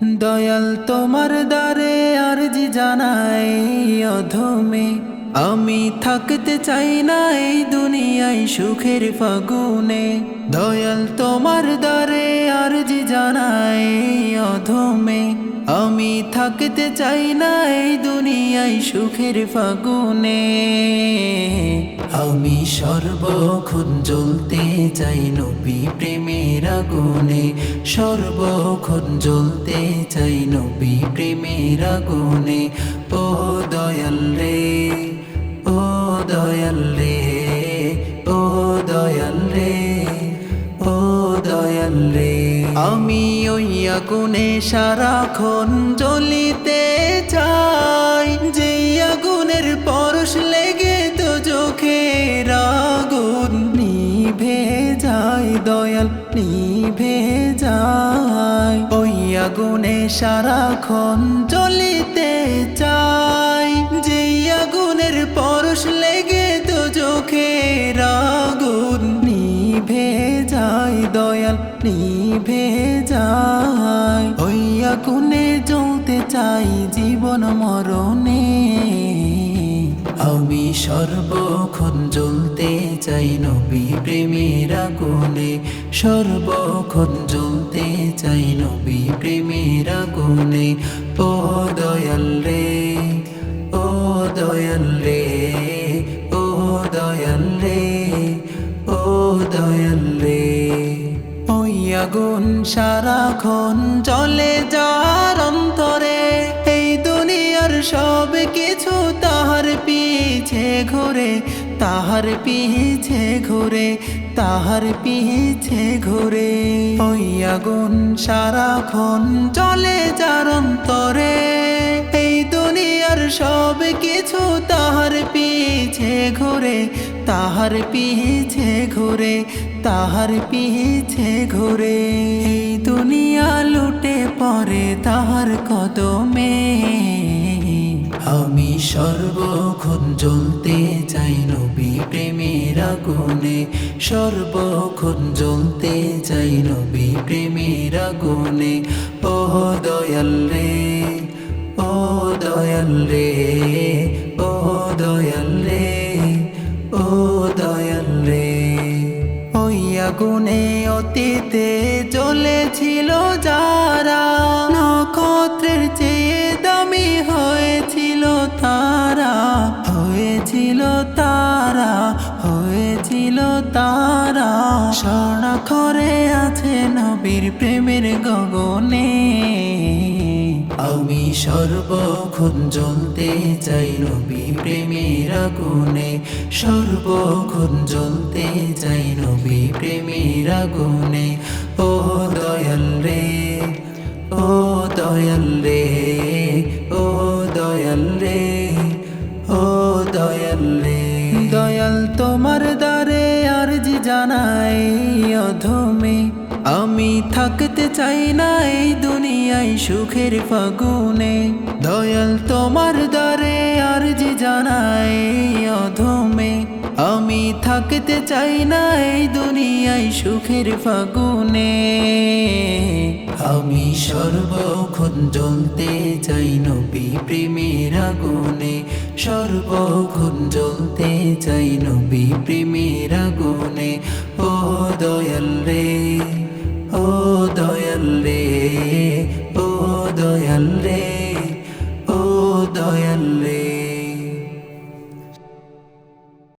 দয়াল তোমার দ্বারে আরজি জানাই অধমে। আমি থাকতে চাই না এই দুনিয়ায় সুখের ফাগুনে। দয়াল তোমার দ্বারে আরজি জানাই অধমে। আমি থাকতে চাই না এই দুনিয়ায় সুখের ফাগুনে। আমি সর্বক্ষণ জ্বলতে চাই নবী প্রেমের আগুনে। সর্বক্ষণ জ্বলতে চাই নবী প্রেমের আগুনে। ও দয়াল রে। দয়াল রে, ও দয়াল রে, ও দয়াল রে। আমি ওই আগুনে সারাক্ষণ জ্বলিতে চাই যে আগুনের পরশ লেগে তো চোখের আগুন নিভে যায়, দয়াল নিভে যায়। ওই আগুনে সারাক্ষণ জ্বলিতে চাই যে আগুনের পরশ দয়াল নিভে যায় ওই আগুনে জ্বলতে চাই জীবন মরণে। আমি সর্বক্ষণ জ্বলতে চাই নবী প্রেমের আগুনে। সর্বক্ষণ জ্বলতে চাই নবী প্রেমের আগুনে। ও দয়াল রে, ও দয়াল রে। সারাক্ষণ চলে যার অন্তরে, এই দুনিয়ার সব কিছু তাহার পিছে ঘুরে, তাহার পিছে ঘুরে, তাহার পিছে ঘুরে। ওই আগুন সারাক্ষণ চলে যার অন্তরে, এই দুনিয়ার সব কিছু তাহার পিছে ঘুরে, তাহার পিছে ঘুরে, তাহার পিছে ঘুরে। এই দুনিয়া লুটে পরে তাহার কদমে। আমি সর্বক্ষণ জ্বলতে চাই নবী প্রেমের আগুনে। সর্বক্ষণ জ্বলতে চাই নবী প্রেমের আগুনে। ও দয়াল রে ও দয়াল রে। আগুনে অতীতে চলেছিল যারা। নক্ষত্রের চেয়ে দামি হয়েছিল তারা। হয়েছিল তারা হয়েছিল তারা। স্বর্ণাক্ষরে আছে নবীর প্রেমের গগনে। আমি সর্বক্ষণ জ্বলতে চাই নবী প্রেমের আগুনে। সর্বক্ষণ জ্বলতে চাই নবী প্রেমের আগুনে। ও দয়াল রে, ও দয়াল রে, ও দয়াল রে, ও দয়াল রে। দয়াল তোমার দ্বারে আরজি জানাই অধমে। আমি থাকতে চাই না এই দুনিয়ায় সুখের ফাগুনে। দয়াল তোমার দ্বারে যে জানাই অধমে। আমি থাকতে চাই না এই দুনিয়ায় সুখের ফাগুনে। আমি সর্বক্ষণ জ্বলতে চাই নবী প্রেমের আগুনে। সর্বক্ষণ জ্বলতে চাই নবী প্রেমের আগুনে। ও দয়াল রে ও